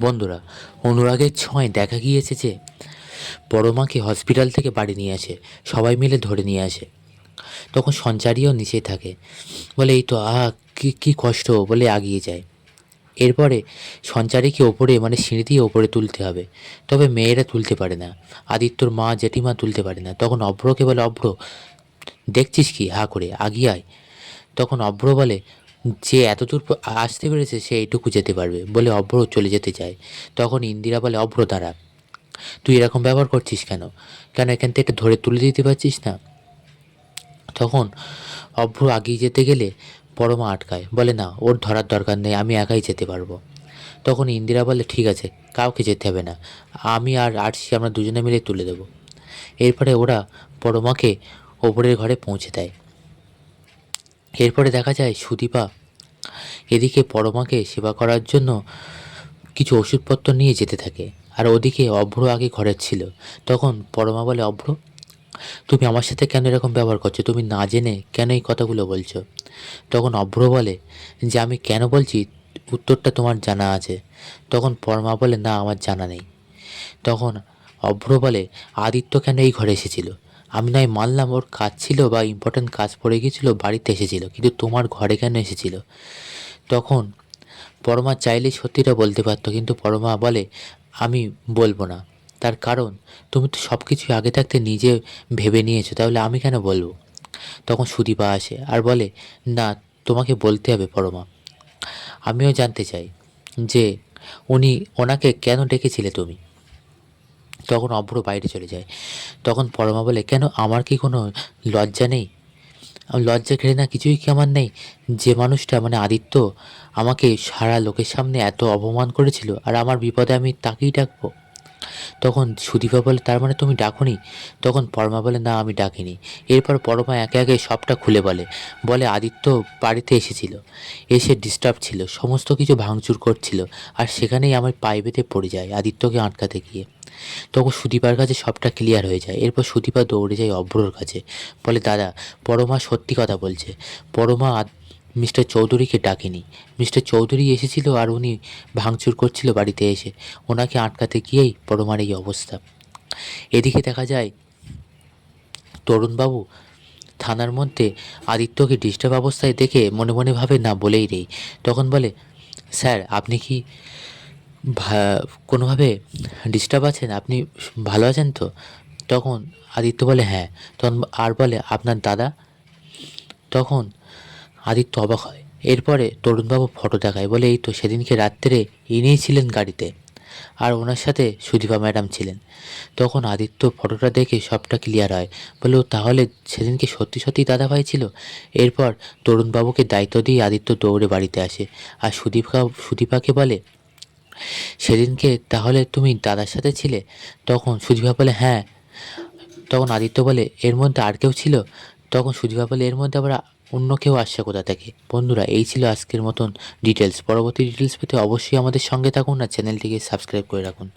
বন্ধুরা, অনুরাগের ছোঁয়ায় দেখা গিয়েছে যে বড় মাকে হসপিটাল থেকে বাড়ি নিয়ে আসে, সবাই মিলে ধরে নিয়ে আসে। তখন সঞ্চারীও নিচেই থাকে, বলে, এই তো আহ কি, কী কষ্ট বলে আগিয়ে যায়। এরপরে সঞ্চারীকে ওপরে মানে সিঁড়ি দিয়ে ওপরে তুলতে হবে। তবে মেয়েরা তুলতে পারে না, আদিত্যর মা জেঠিমা তুলতে পারে না। তখন অভ্রকে বলে, অভ্র, দেখছিস কি? হা করে, আগিয়ে আয়। তখন অভ্র বলে যে এতদূর আসতে পেরেছে সে এইটুকু যেতে পারবে। বলে অভ্র চলে যেতে চায়। তখন ইন্দিরা বলে অভ্র দাঁড়া। তুই এরকম ব্যবহার করছিস কেন? কেন এখান থেকে ধরে তুলে দিতে পারছিস না? তখন অভ্র আগিয়ে যেতে গেলে পরমা আটকায়। বলে, না, ওর ধরার দরকার নেই, আমি একাই যেতে পারব। তখন ইন্দিরা বলে, ঠিক আছে, কাউকে যেতে হবে না। আমি আর আরশি আমরা দুজনে মিলে তুলে দেবো। এরপরে ওরা পরমাকে ওপরের ঘরে পৌঁছে দেয়। এরপরে দেখা যায় সুদীপা এদিকে পরমাকে সেবা করার জন্য কিছু ওষুধপত্র নিয়ে যেতে থাকে। আর ওদিকে অভ্র আগে ঘরের ছিল। তখন পরমা বলে, অভ্র, তুমি আমার সাথে কেন এরকম ব্যবহার করছ? তুমি না জেনে কেন এই কথাগুলো বলছো? তখন অভ্র বলে, যে আমি কেন বলছি? উত্তরটা তোমার জানা আছে। তখন পরমা বলে, না, আমার জানা নেই। তখন অভ্র বলে, আদিত্য কেন এই ঘরে এসেছিল? আমি নয় মানলাম ওর কাজ ছিল বা ইম্পর্ট্যান্ট কাজ পড়ে গিয়েছিল, বাড়িতে এসেছিল, কিন্তু তোমার ঘরে কেন এসেছিল? তখন পরমা চাইলেই সত্যিটা বলতে পারতো, কিন্তু পরমা বলে, আমি বলব না। তার কারণ, তুমি তো সব কিছু আগে থাকতে নিজে ভেবে নিয়েছো, তাহলে আমি কেন বলব? তখন সুদীপা আসে আর বলে, না, তোমাকে বলতে হবে পরমা। আমিও জানতে চাই যে উনি ওনাকে কেন ডেকেছিলে তুমি? তখন অভ্র বাইরে চলে যায়। তখন পরমা বলে, কেন, আমার কি কোনো লজ্জা নেই? লজ্জা না কিছুই কি আমার নেই? যে মানুষটা মানে আদিত্য আমাকে সারা লোকের সামনে এত অপমান করেছিল আর আমার বিপদে আমি তাকেই ডাকবো? তখন সুদীপা বলে, তার মানে তুমি ডাকুনি? তখন পরমা বলে, না, আমি ডাকিনি। এরপর পরমা একে একে সবটা খুলে বলে। বলে, আদিত্য বাড়িতে এসেছিল, এসে ডিস্টার্ব ছিল, সমস্ত কিছু ভাঙচুর করছিল, আর সেখানেই আমার পায়ে বেঁধে পড়ে যায় আদিত্যকে আটকাতে গিয়ে। তখন সুদীপার কাছে সবটা ক্লিয়ার হয়ে যায়। এরপর সুদীপা দৌড়ে যায় অভ্রর কাছে। বলে, দাদা, পরমা সত্যি কথা বলছে। পরমা মিস্টার চৌধুরীকে ডাকেনি। মিস্টার চৌধুরী এসেছিল আর উনি ভাঙচুর করছিল বাড়িতে এসে। ওনাকে আটকাতে গিয়েই পরমার এই অবস্থা। এদিকে দেখা যায়, তরুণবাবু থানার মধ্যে আদিত্যকে ডিস্টার্ব অবস্থায় দেখে মনে মনে ভাবে, না, বলেই নেই তখন বলে, স্যার, আপনি কি কোনোভাবে ডিস্টার্ব আছেন? আপনি ভালো আছেন তো? তখন আদিত্য বলে হ্যাঁ। তখন আর বলে, আপনার দাদা? তখন আদিত্য অবাক হয়। এরপরে তরুণবাবু ফটো দেখায় বলে, এই তো সেদিনকে রাত্রে ইনিই ছিলেন গাড়িতে আর ওনার সাথে সুদীপা ম্যাডাম ছিলেন। তখন আদিত্য ফটোটা দেখে সবটা ক্লিয়ার হয়। বলে তাহলে সেদিনকে সত্যি সত্যি দাদাভাই ছিল? এরপর তরুণবাবুকে দায়িত্ব দিয়ে আদিত্য দৌড়ে বাড়িতে আসে আর সুদীপা, সুদীপাকে বলে, সেদিনকে তাহলে তুমি দাদার সাথে ছিলে? তখন সুদীপা বলে হ্যাঁ। তখন আদিত্য বলে, এর মধ্যে আর কেউ ছিল? তখন সুদীপা বলে, এর মধ্যে আবার অন্য কেউ আসছে কোথা থেকে? বন্ধুরা, এই ছিল আজকের মতন ডিটেলস পরবর্তী ডিটেলস পেতে অবশ্যই আমাদের সঙ্গে থাকুন আর চ্যানেলটিকে সাবস্ক্রাইব করে রাখুন।